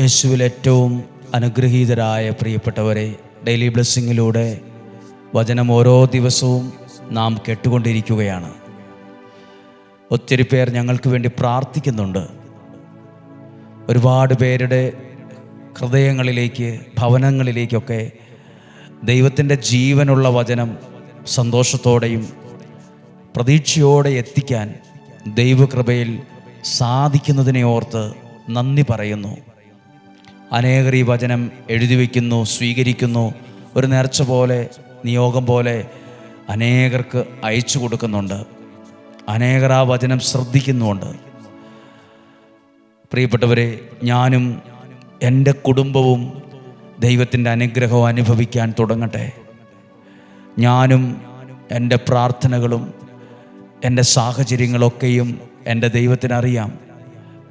യേശുവിൽ ഏറ്റവും അനുഗ്രഹീതരായ പ്രിയപ്പെട്ടവരെ ഡെയിലി ബ്ലെസ്സിങ്ങിലൂടെ വചനം ഓരോ ദിവസവും നാം കേട്ടുകൊണ്ടിരിക്കുകയാണ്. ഒത്തിരി പേർ ഞങ്ങൾക്ക് വേണ്ടി പ്രാർത്ഥിക്കുന്നുണ്ട്. ഒരുപാട് പേരുടെ ഹൃദയങ്ങളിലേക്ക് ഭവനങ്ങളിലേക്കൊക്കെ ദൈവത്തിന്റെ ജീവനുള്ള വചനം സന്തോഷത്തോടെയും പ്രതീക്ഷയോടെ എത്തിക്കാൻ ദൈവകൃപയിൽ സാധിക്കുന്നതിനെ ഓർത്ത് നന്ദി പറയുന്നു. അനേകർ ഈ വചനം എഴുതി വയ്ക്കുന്നു സ്വീകരിക്കുന്നു. ഒരു നേർച്ച പോലെ നിയോഗം പോലെ അനേകർക്ക് അയച്ചു കൊടുക്കുന്നുണ്ട്. അനേകർ ആ വചനം ശ്രദ്ധിക്കുന്നുണ്ട് പ്രിയപ്പെട്ടവരെ ഞാനും എന്റെ കുടുംബവും ദൈവത്തിന്റെ അനുഗ്രഹം അനുഭവിക്കാൻ തുടങ്ങട്ടെ. ഞാനും എന്റെ പ്രാർത്ഥനകളും എന്റെ സാഹചര്യങ്ങളൊക്കെയും എന്റെ ദൈവത്തിനറിയാം.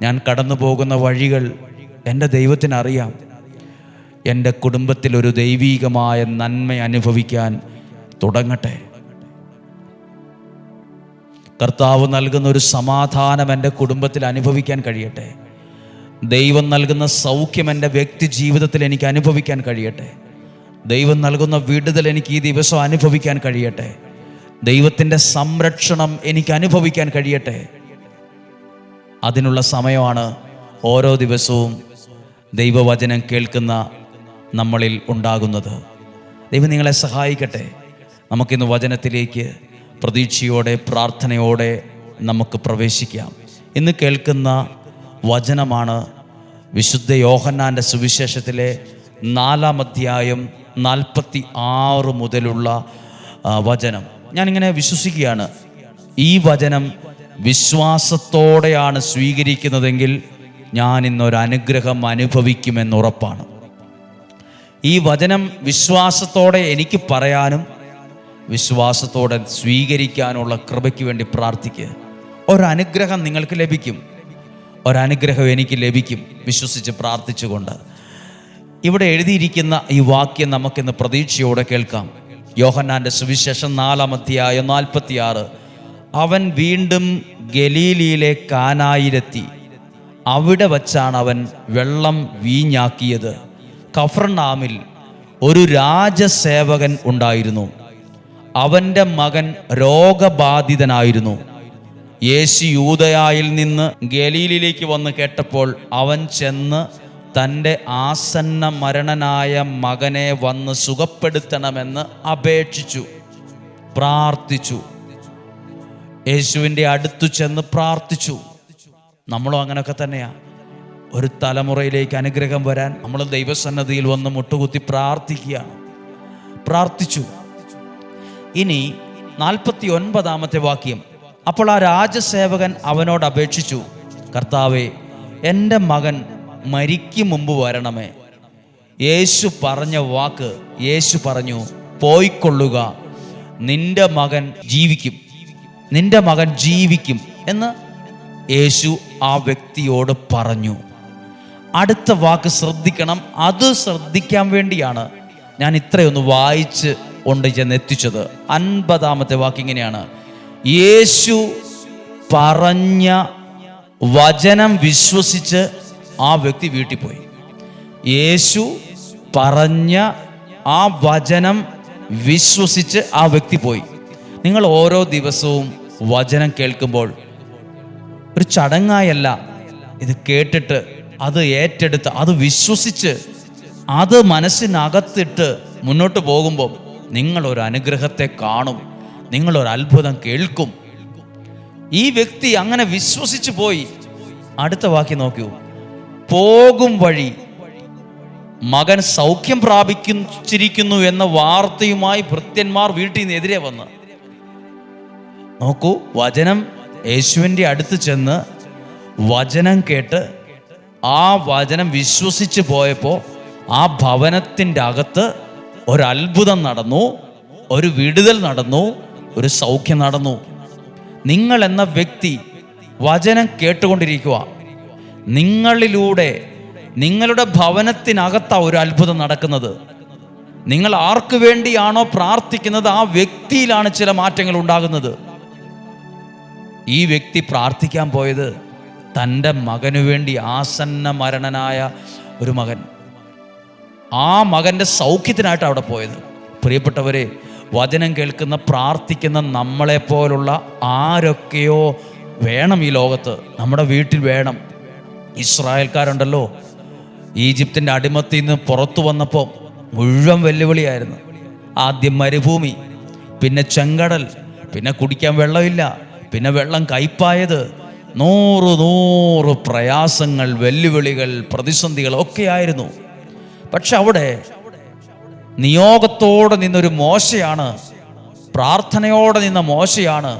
ഞാൻ കടന്നു പോകുന്ന വഴികൾ എന്റെ ദൈവത്തിനറിയാം. എന്റെ കുടുംബത്തിൽ ഒരു ദൈവീകമായ നന്മ അനുഭവിക്കാൻ തുടങ്ങട്ടെ. കർത്താവ് നൽകുന്ന ഒരു സമാധാനം എന്റെ കുടുംബത്തിൽ അനുഭവിക്കാൻ കഴിയട്ടെ. ദൈവം നൽകുന്ന സൗഖ്യം എന്റെ വ്യക്തി ജീവിതത്തിൽ എനിക്ക് അനുഭവിക്കാൻ കഴിയട്ടെ. ദൈവം നൽകുന്ന വിടുതൽ എനിക്ക് ഈ ദിവസം അനുഭവിക്കാൻ കഴിയട്ടെ. ദൈവത്തിന്റെ സംരക്ഷണം എനിക്ക് അനുഭവിക്കാൻ കഴിയട്ടെ. അതിനുള്ള സമയമാണ് ഓരോ ദിവസവും ദൈവവചനം കേൾക്കുന്ന നമ്മളിൽ ഉണ്ടാകുന്നത്. ദൈവം നിങ്ങളെ സഹായിക്കട്ടെ. നമുക്കിന്ന് വചനത്തിലേക്ക് പ്രതീക്ഷയോടെ പ്രാർത്ഥനയോടെ നമുക്ക് പ്രവേശിക്കാം. ഇന്ന് കേൾക്കുന്ന വചനമാണ് വിശുദ്ധ യോഹന്നാന്റെ സുവിശേഷത്തിലെ നാലാം അധ്യായം നാൽപ്പത്തി ആറ് മുതലുള്ള വചനം. ഞാനിങ്ങനെ വിശ്വസിക്കുകയാണ്. ഈ വചനം വിശ്വാസത്തോടെയാണ് സ്വീകരിക്കുന്നതെങ്കിൽ ഞാൻ ഇന്നൊരു അനുഗ്രഹം അനുഭവിക്കുമെന്ന് ഉറപ്പാണ്. ഈ വചനം വിശ്വാസത്തോടെ എനിക്ക് പറയാനും വിശ്വാസത്തോടെ സ്വീകരിക്കാനുള്ള കൃപയ്ക്ക് വേണ്ടി പ്രാർത്ഥിക്കുക. ഒരനുഗ്രഹം നിങ്ങൾക്ക് ലഭിക്കും. ഒരനുഗ്രഹം എനിക്ക് ലഭിക്കും വിശ്വസിച്ച് പ്രാർത്ഥിച്ചുകൊണ്ട്. ഇവിടെ എഴുതിയിരിക്കുന്ന ഈ വാക്യം നമുക്കിന്ന് പ്രതീക്ഷയോടെ കേൾക്കാം. യോഹന്നാന്റെ സുവിശേഷം നാലാം അധ്യായം നാൽപ്പത്തിയാറ്. അവൻ വീണ്ടും ഗലീലിയിലെ കാനായിലെത്തി. അവിടെ വച്ചാണ് അവൻ വെള്ളം വീഞ്ഞാക്കിയത്. കഫർനാമിൽ ഒരു രാജസേവകൻ ഉണ്ടായിരുന്നു. അവന്റെ മകൻ രോഗബാധിതനായിരുന്നു. യേശു യൂതയായിൽ നിന്ന് ഗലീലിലേക്ക് വന്ന് കേട്ടപ്പോൾ അവൻ ചെന്ന് തന്റെ ആസന്ന മരണനായ മകനെ വന്ന് സുഖപ്പെടുത്തണമെന്ന് അപേക്ഷിച്ചു പ്രാർത്ഥിച്ചു. യേശുവിന്റെ അടുത്തു ചെന്ന് പ്രാർത്ഥിച്ചു. നമ്മളും അങ്ങനെയൊക്കെ തന്നെയാണ് ഒരു തലമുറയിലേക്ക് അനുഗ്രഹം വരാൻ നമ്മൾ ദൈവസന്നദ്ധിയിൽ വന്ന് മുട്ടുകുത്തി പ്രാർത്ഥിക്കുകയാണ്. പ്രാർത്ഥിച്ചു. ഇനി നാൽപ്പത്തി ഒൻപതാമത്തെ വാക്യം. അപ്പോൾ ആ രാജസേവകൻ അവനോട് അപേക്ഷിച്ചു കർത്താവെ എന്റെ മകൻ മരിക്കും മുമ്പ് വരണമേ. യേശു പറഞ്ഞ വാക്ക് യേശു പറഞ്ഞു പോയിക്കൊള്ളുക. നിന്റെ മകൻ ജീവിക്കും. നിന്റെ മകൻ ജീവിക്കും. എന്ന് യേശു ആ വ്യക്തിയോട് പറഞ്ഞു. അടുത്ത വാക്ക് ശ്രദ്ധിക്കണം. അത് ശ്രദ്ധിക്കാൻ വേണ്ടിയാണ് ഞാൻ ഇത്രയൊന്ന് വായിച്ച് കൊണ്ട് ചെന്ന് എത്തിച്ചത്. അൻപതാമത്തെ വാക്ക് ഇങ്ങനെയാണ്. യേശു പറഞ്ഞ വചനം വിശ്വസിച്ച് ആ വ്യക്തി വീട്ടിൽ പോയി. യേശു പറഞ്ഞ ആ വചനം വിശ്വസിച്ച് ആ വ്യക്തി പോയി. നിങ്ങൾ ഓരോ ദിവസവും വചനം കേൾക്കുമ്പോൾ ഒരു ചടങ്ങായല്ല. ഇത് കേട്ടിട്ട് അത് ഏറ്റെടുത്ത് അത് വിശ്വസിച്ച് അത് മനസ്സിനകത്തിട്ട് മുന്നോട്ട് പോകുമ്പോൾ നിങ്ങളൊരു അനുഗ്രഹത്തെ കാണും. നിങ്ങളൊരു അത്ഭുതം കേൾക്കും. ഈ വ്യക്തി അങ്ങനെ വിശ്വസിച്ച് പോയി. അടുത്ത വാക്കി നോക്കൂ. പോകും വഴി മകൻ സൗഖ്യം പ്രാപിച്ചിരിക്കുന്നു എന്ന വാർത്തയുമായി ഭൃത്യന്മാർ വീട്ടിൽ നിന്ന് എതിരെ വന്ന്. നോക്കൂ വചനം യേശുവിന്റെ അടുത്ത് ചെന്ന് വചനം കേട്ട് ആ വചനം വിശ്വസിച്ച് പോയപ്പോൾ ആ ഭവനത്തിന്റെ അകത്ത് ഒരത്ഭുതം നടന്നു ഒരു വിടുതൽ നടന്നു ഒരു സൗഖ്യം നടന്നു. നിങ്ങൾ എന്ന വ്യക്തി വചനം കേട്ടുകൊണ്ടിരിക്കുക. നിങ്ങളിലൂടെ നിങ്ങളുടെ ഭവനത്തിനകത്താണ് ഒരു അത്ഭുതം നടക്കുന്നത്. നിങ്ങൾ ആർക്കു വേണ്ടിയാണോ പ്രാർത്ഥിക്കുന്നത് ആ വ്യക്തിയിലാണ് ചില മാറ്റങ്ങൾ ഉണ്ടാകുന്നത്. ഈ വ്യക്തി പ്രാർത്ഥിക്കാൻ പോയത് തന്റെ മകനു വേണ്ടി ആസന്ന മരണനായ ഒരു മകൻ. ആ മകന്റെ സൗഖ്യത്തിനായിട്ട് അവിടെ പോയത്. പ്രിയപ്പെട്ടവരെ വചനം കേൾക്കുന്ന പ്രാർത്ഥിക്കുന്ന നമ്മളെപ്പോലുള്ള ആരൊക്കെയോ വേണം ഈ ലോകത്ത്. നമ്മുടെ വീട്ടിൽ വേണം. ഇസ്രായേൽക്കാരുണ്ടല്ലോ. ഈജിപ്തിന്റെ അടിമത്തിൽ നിന്ന് പുറത്തു വന്നപ്പോൾ മുഴുവൻ വെല്ലുവിളിയായിരുന്നു. ആദ്യം മരുഭൂമി പിന്നെ ചെങ്കടൽ പിന്നെ കുടിക്കാൻ വെള്ളമില്ല. പിന്നെ വെള്ളം കയ്പായത്. നൂറ് നൂറ് പ്രയാസങ്ങൾ വെല്ലുവിളികൾ പ്രതിസന്ധികൾ ഒക്കെ ആയിരുന്നു. പക്ഷെ അവിടെ നിയോഗത്തോടെ നിന്നൊരു മോശയാണ് പ്രാർത്ഥനയോടെ നിന്ന മോശയാണ്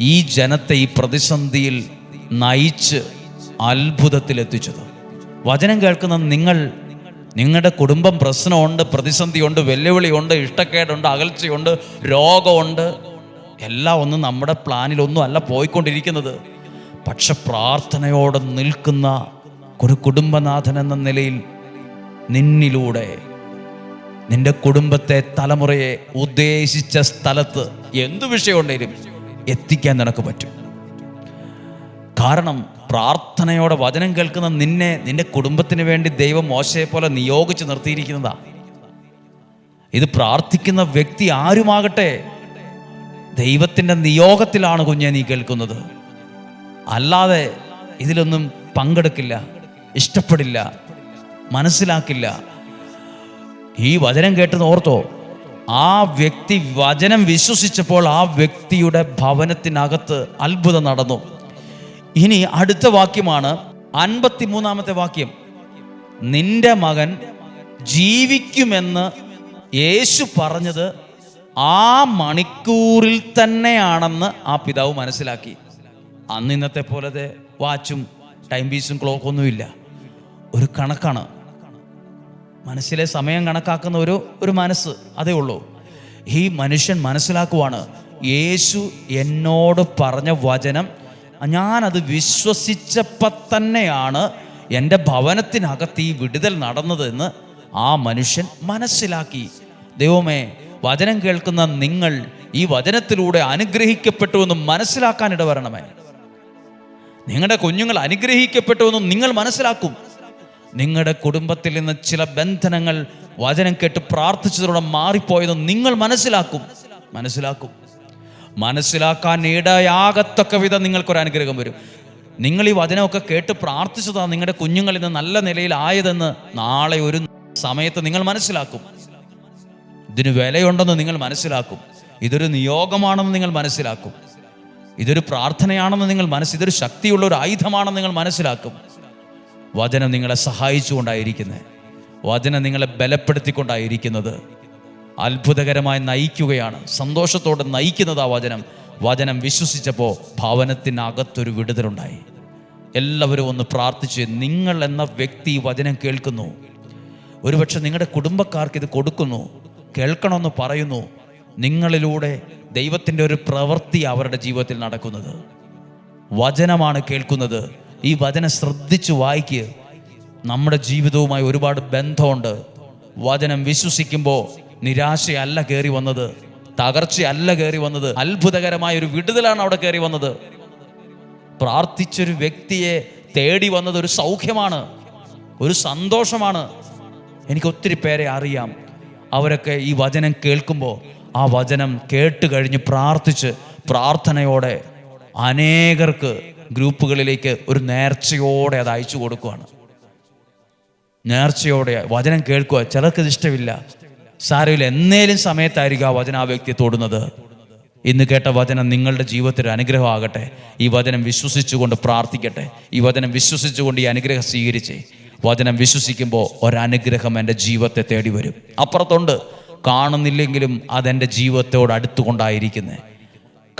ഈ ജനത്തെ ഈ പ്രതിസന്ധിയിൽ നയിച്ച് അത്ഭുതത്തിലെത്തിച്ചത്. വചനം കേൾക്കുന്ന നിങ്ങൾ നിങ്ങളുടെ കുടുംബം പ്രശ്നമുണ്ട് പ്രതിസന്ധിയുണ്ട് വെല്ലുവിളിയുണ്ട് ഇഷ്ടക്കേടുണ്ട് അകൽച്ചയുണ്ട് രോഗമുണ്ട് എല്ലാം ഒന്നും നമ്മുടെ പ്ലാനിലൊന്നും അല്ല പോയിക്കൊണ്ടിരിക്കുന്നത്. പക്ഷെ പ്രാർത്ഥനയോടെ നിൽക്കുന്ന ഒരു കുടുംബനാഥൻ എന്ന നിലയിൽ നിന്നിലൂടെ നിന്റെ കുടുംബത്തെ തലമുറയെ ഉദ്ദേശിച്ച സ്ഥലത്ത് എന്തു വിഷയമുണ്ടെങ്കിലും എത്തിക്കാൻ നിനക്ക് പറ്റും. കാരണം പ്രാർത്ഥനയോടെ വചനം കേൾക്കുന്ന നിന്നെ നിന്റെ കുടുംബത്തിന് വേണ്ടി ദൈവം മോശയെ പോലെ നിയോഗിച്ച് നിർത്തിയിരിക്കുന്നതാ. ഇത് പ്രാർത്ഥിക്കുന്ന വ്യക്തി ആരുമാകട്ടെ ദൈവത്തിന്റെ നിയോഗത്തിലാണ് കുഞ്ഞെ നീ കേൾക്കുന്നത്. അല്ലാതെ ഇതിലൊന്നും പങ്കെടുക്കില്ല ഇഷ്ടപ്പെടില്ല മനസ്സിലാക്കില്ല. ഈ വചനം കേട്ടത് ഓർത്തോ? ആ വ്യക്തി വചനം വിശ്വസിച്ചപ്പോൾ ആ വ്യക്തിയുടെ ഭവനത്തിനകത്ത് അത്ഭുതം നടന്നു. ഇനി അടുത്ത വാക്യമാണ് അൻപത്തി മൂന്നാമത്തെ വാക്യം. നിന്റെ മകൻ ജീവിക്കുമെന്ന് യേശു പറഞ്ഞത് ആ മണിക്കൂറിൽ തന്നെയാണെന്ന് ആ പിതാവ് മനസ്സിലാക്കി. അന്ന് ഇന്നത്തെ പോലത്തെ വാച്ചും ടൈം പീസും ക്ലോക്കൊന്നുമില്ല. ഒരു കണക്കാണ്. മനസ്സിലെ സമയം കണക്കാക്കുന്ന ഒരു ഒരു മനസ്സ് അതേ ഉള്ളൂ. ഈ മനുഷ്യൻ മനസ്സിലാക്കുവാണ് യേശു എന്നോട് പറഞ്ഞ വചനം ഞാനത് വിശ്വസിച്ചപ്പോൾ തന്നെയാണ് എന്റെ ഭവനത്തിനകത്ത് ഈ വിടുതൽ നടന്നതെന്ന് ആ മനുഷ്യൻ മനസ്സിലാക്കി. ദൈവമേ വചനം കേൾക്കുന്ന നിങ്ങൾ ഈ വചനത്തിലൂടെ അനുഗ്രഹിക്കപ്പെട്ടു എന്ന് മനസ്സിലാക്കാൻ ഇടവരണമേ. നിങ്ങളുടെ കുഞ്ഞുങ്ങൾ അനുഗ്രഹിക്കപ്പെട്ടു എന്നും നിങ്ങൾ മനസ്സിലാക്കും. നിങ്ങളുടെ കുടുംബത്തിൽ നിന്ന് ചില ബന്ധനങ്ങൾ വചനം കേട്ട് പ്രാർത്ഥിച്ചതിലൂടെ മാറിപ്പോയതും നിങ്ങൾ മനസ്സിലാക്കും. മനസ്സിലാക്കും. മനസ്സിലാക്കാൻ ഇടയാകത്തക്ക വിധം നിങ്ങൾക്കൊരു അനുഗ്രഹം വരും. നിങ്ങൾ ഈ വചനമൊക്കെ കേട്ട് പ്രാർത്ഥിച്ചതാണ് നിങ്ങളുടെ കുഞ്ഞുങ്ങൾ ഇന്ന് നല്ല നിലയിലായതെന്ന് നാളെ ഒരു സമയത്ത് നിങ്ങൾ മനസ്സിലാക്കും. ഇതിന് വിലയുണ്ടെന്ന് നിങ്ങൾ മനസ്സിലാക്കും. ഇതൊരു നിയോഗമാണെന്ന് നിങ്ങൾ മനസ്സിലാക്കും. ഇതൊരു പ്രാർത്ഥനയാണെന്ന് നിങ്ങൾ മനസ്സ് ഇതൊരു ശക്തിയുള്ള ഒരു ആയുധമാണെന്ന് നിങ്ങൾ മനസ്സിലാക്കും. വചനം നിങ്ങളെ സഹായിച്ചുകൊണ്ടായിരിക്കുന്നത്. വചനം നിങ്ങളെ ബലപ്പെടുത്തിക്കൊണ്ടായിരിക്കുന്നത്. അത്ഭുതകരമായി നയിക്കുകയാണ്. സന്തോഷത്തോടെ നയിക്കുന്നത് ആ വചനം. വചനം വിശ്വസിച്ചപ്പോൾ ഭവനത്തിനകത്തൊരു വിടുതലുണ്ടായി. എല്ലാവരും ഒന്ന് പ്രാർത്ഥിച്ച് നിങ്ങൾ എന്ന വ്യക്തി വചനം കേൾക്കുന്നു. ഒരുപക്ഷെ നിങ്ങളുടെ കുടുംബക്കാർക്ക് ഇത് കൊടുക്കുന്നു. കേൾക്കണമെന്ന് പറയുന്നു നിങ്ങളിലൂടെ ദൈവത്തിന്റെ ഒരു പ്രവൃത്തി അവരുടെ ജീവിതത്തിൽ നടക്കുന്നത്. വചനമാണ് കേൾക്കുന്നത്. ഈ വചനം ശ്രദ്ധിച്ചു വായിക്കുക നമ്മുടെ ജീവിതവുമായി ഒരുപാട് ബന്ധമുണ്ട്. വചനം വിശ്വസിക്കുമ്പോൾ നിരാശയല്ല കയറി വന്നത്. തകർച്ചയല്ല കയറി വന്നത്. അത്ഭുതകരമായ ഒരു വിടുതലാണ് അവിടെ കയറി വന്നത്. പ്രാർത്ഥിച്ചൊരു വ്യക്തിയെ തേടി വന്നത് ഒരു സൗഖ്യമാണ്. ഒരു സന്തോഷമാണ്. എനിക്ക് ഒത്തിരി പേരെ അറിയാം. അവരൊക്കെ ഈ വചനം കേൾക്കുമ്പോൾ ആ വചനം കേട്ട് കഴിഞ്ഞ് പ്രാർത്ഥിച്ച് പ്രാർത്ഥനയോടെ അനേകർക്ക് ഗ്രൂപ്പുകളിലേക്ക് ഒരു നേർച്ചയോടെ അത് അയച്ചു കൊടുക്കുവാണ്. നേർച്ചയോടെ വചനം കേൾക്കുക ചിലർക്ക് ഇഷ്ടമില്ല. സാരമില്ല. എന്നേലും സമയത്തായിരിക്കും ആ വചന ആ വ്യക്തി തൊടുന്നത്. ഇന്ന് കേട്ട വചനം നിങ്ങളുടെ ജീവിതത്തിൽ അനുഗ്രഹമാകട്ടെ. ഈ വചനം വിശ്വസിച്ചുകൊണ്ട് പ്രാർത്ഥിക്കട്ടെ. ഈ വചനം വിശ്വസിച്ചുകൊണ്ട് ഈ അനുഗ്രഹം സ്വീകരിച്ച്. വചനം വിശ്വസിക്കുമ്പോൾ ഒരനുഗ്രഹം എന്റെ ജീവിതത്തെ തേടി വരും. അപ്പുറത്തുണ്ട് കാണുന്നില്ലെങ്കിലും അതെന്റെ ജീവിതത്തോട് അടുത്തുകൊണ്ടായിരിക്കുന്നത്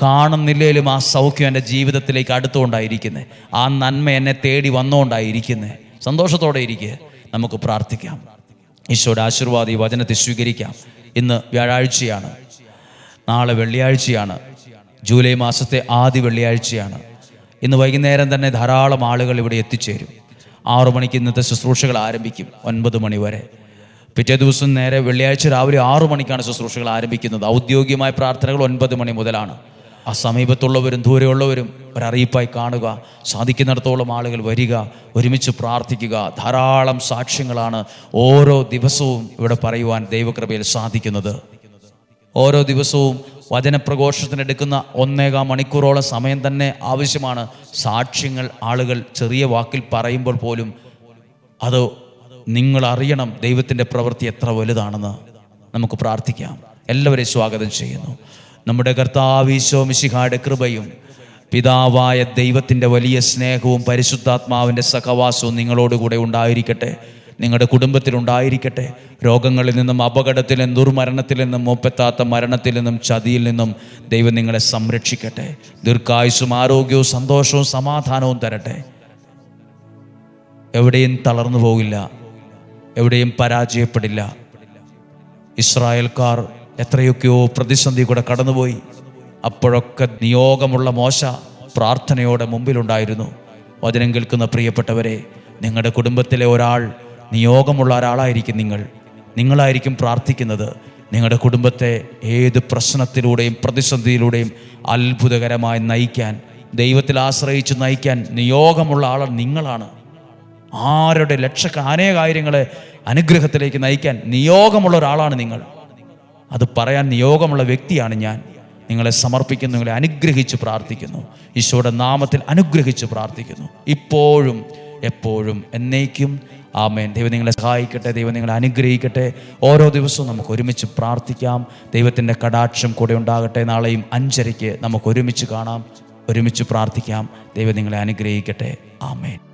കാണുന്നില്ലെങ്കിലും ആ സൗഖ്യം എന്റെ ജീവിതത്തിലേക്ക് അടുത്തുകൊണ്ടായിരിക്കുന്നത് ആ നന്മ എന്നെ തേടി വന്നുകൊണ്ടായിരിക്കുന്നത് സന്തോഷത്തോടെ ഇരിക്കുക നമുക്ക് പ്രാർത്ഥിക്കാം. ഈശോയുടെ ആശീർവാദം ഈ വചനത്തെ സ്വീകരിക്കാം. ഇന്ന് വ്യാഴാഴ്ചയാണ്. നാളെ വെള്ളിയാഴ്ചയാണ്. ജൂലൈ മാസത്തെ ആദ്യ വെള്ളിയാഴ്ചയാണ്. ഇന്ന് വൈകുന്നേരം തന്നെ ധാരാളം ആളുകൾ ഇവിടെ എത്തിച്ചേരും. ആറു മണിക്ക് ഇന്നത്തെ ശുശ്രൂഷകൾ ആരംഭിക്കും. ഒൻപത് മണി വരെ. പിറ്റേ ദിവസം നേരെ വെള്ളിയാഴ്ച രാവിലെ ആറു മണിക്കാണ് ശുശ്രൂഷകൾ ആരംഭിക്കുന്നത്. ഔദ്യോഗികമായ പ്രാർത്ഥനകൾ ഒൻപത് മണി മുതലാണ്. ആ സമീപത്തുള്ളവരും ദൂരെയുള്ളവരും ഒരറിയിപ്പായി കാണുക സാധിക്കുന്നിടത്തോളം ആളുകൾ വരിക ഒരുമിച്ച് പ്രാർത്ഥിക്കുക. ധാരാളം സാക്ഷ്യങ്ങളാണ് ഓരോ ദിവസവും ഇവിടെ പറയുവാൻ ദൈവകൃപയിൽ സാധിക്കുന്നത്. ഓരോ ദിവസവും വചനപ്രഘോഷത്തിനെടുക്കുന്ന ഒന്നേകാം മണിക്കൂറോളം സമയം തന്നെ ആവശ്യമാണ്. സാക്ഷ്യങ്ങൾ ആളുകൾ ചെറിയ വാക്കിൽ പറയുമ്പോൾ പോലും അത് നിങ്ങൾ അറിയണം ദൈവത്തിന്റെ പ്രവൃത്തി എത്ര വലുതാണെന്ന്. നമുക്ക് പ്രാർത്ഥിക്കാം. എല്ലാവരെയും സ്വാഗതം ചെയ്യുന്നു. നമ്മുടെ കർത്താവീശോ മിശിഹായുടെ കൃപയും പിതാവായ ദൈവത്തിന്റെ വലിയ സ്നേഹവും പരിശുദ്ധാത്മാവിന്റെ സഹവാസവും നിങ്ങളോടുകൂടെ ഉണ്ടായിരിക്കട്ടെ. നിങ്ങളുടെ കുടുംബത്തിലുണ്ടായിരിക്കട്ടെ രോഗങ്ങളിൽ നിന്നും അപകടത്തിൽ നിന്നും ദുർമരണത്തിൽ നിന്നും മൂപ്പത്താത്ത മരണത്തിൽ നിന്നും ചതിയിൽ നിന്നും ദൈവം നിങ്ങളെ സംരക്ഷിക്കട്ടെ. ദീർഘായുസും ആരോഗ്യവും സന്തോഷവും സമാധാനവും തരട്ടെ. എവിടെയും തളർന്നു പോകില്ല. എവിടെയും പരാജയപ്പെടില്ല. ഇസ്രായേൽക്കാർ എത്രയൊക്കെയോ പ്രതിസന്ധി കൂടെ കടന്നുപോയി. അപ്പോഴൊക്കെ നിയോഗമുള്ള മോശ പ്രാർത്ഥനയോടെ മുമ്പിലുണ്ടായിരുന്നു. വചനം കേൾക്കുന്ന പ്രിയപ്പെട്ടവരെ നിങ്ങളുടെ കുടുംബത്തിലെ ഒരാൾ നിയോഗമുള്ള ഒരാളായിരിക്കും നിങ്ങൾ. നിങ്ങളായിരിക്കും പ്രാർത്ഥിക്കുന്നത്. നിങ്ങളുടെ കുടുംബത്തെ ഏത് പ്രശ്നത്തിലൂടെയും പ്രതിസന്ധിയിലൂടെയും അത്ഭുതകരമായി നയിക്കാൻ ദൈവത്തിൽ ആശ്രയിച്ച് നയിക്കാൻ നിയോഗമുള്ള ആൾ നിങ്ങളാണ്. ആരുടെ ലക്ഷക്ക അനേക കാര്യങ്ങളെ അനുഗ്രഹത്തിലേക്ക് നയിക്കാൻ നിയോഗമുള്ള ഒരാളാണ് നിങ്ങൾ. അത് പറയാൻ നിയോഗമുള്ള വ്യക്തിയാണ് ഞാൻ. നിങ്ങളെ സമർപ്പിക്കുന്നു നിങ്ങളെ അനുഗ്രഹിച്ച് പ്രാർത്ഥിക്കുന്നു. ഈശോയുടെ നാമത്തിൽ അനുഗ്രഹിച്ച് പ്രാർത്ഥിക്കുന്നു. ഇപ്പോഴും എപ്പോഴും എന്നേക്കും ആമേൻ. ദൈവം നിങ്ങളെ സഹായിക്കട്ടെ ദൈവം നിങ്ങളെ അനുഗ്രഹിക്കട്ടെ. ഓരോ ദിവസവും നമുക്ക് ഒരുമിച്ച് പ്രാർത്ഥിക്കാം. ദൈവത്തിന്റെ കടാക്ഷം കൂടെ ഉണ്ടാകട്ടെ. നാളെയും അഞ്ചരയ്ക്ക് നമുക്ക് ഒരുമിച്ച് കാണാം ഒരുമിച്ച് പ്രാർത്ഥിക്കാം. ദൈവം നിങ്ങളെ അനുഗ്രഹിക്കട്ടെ. ആമേൻ.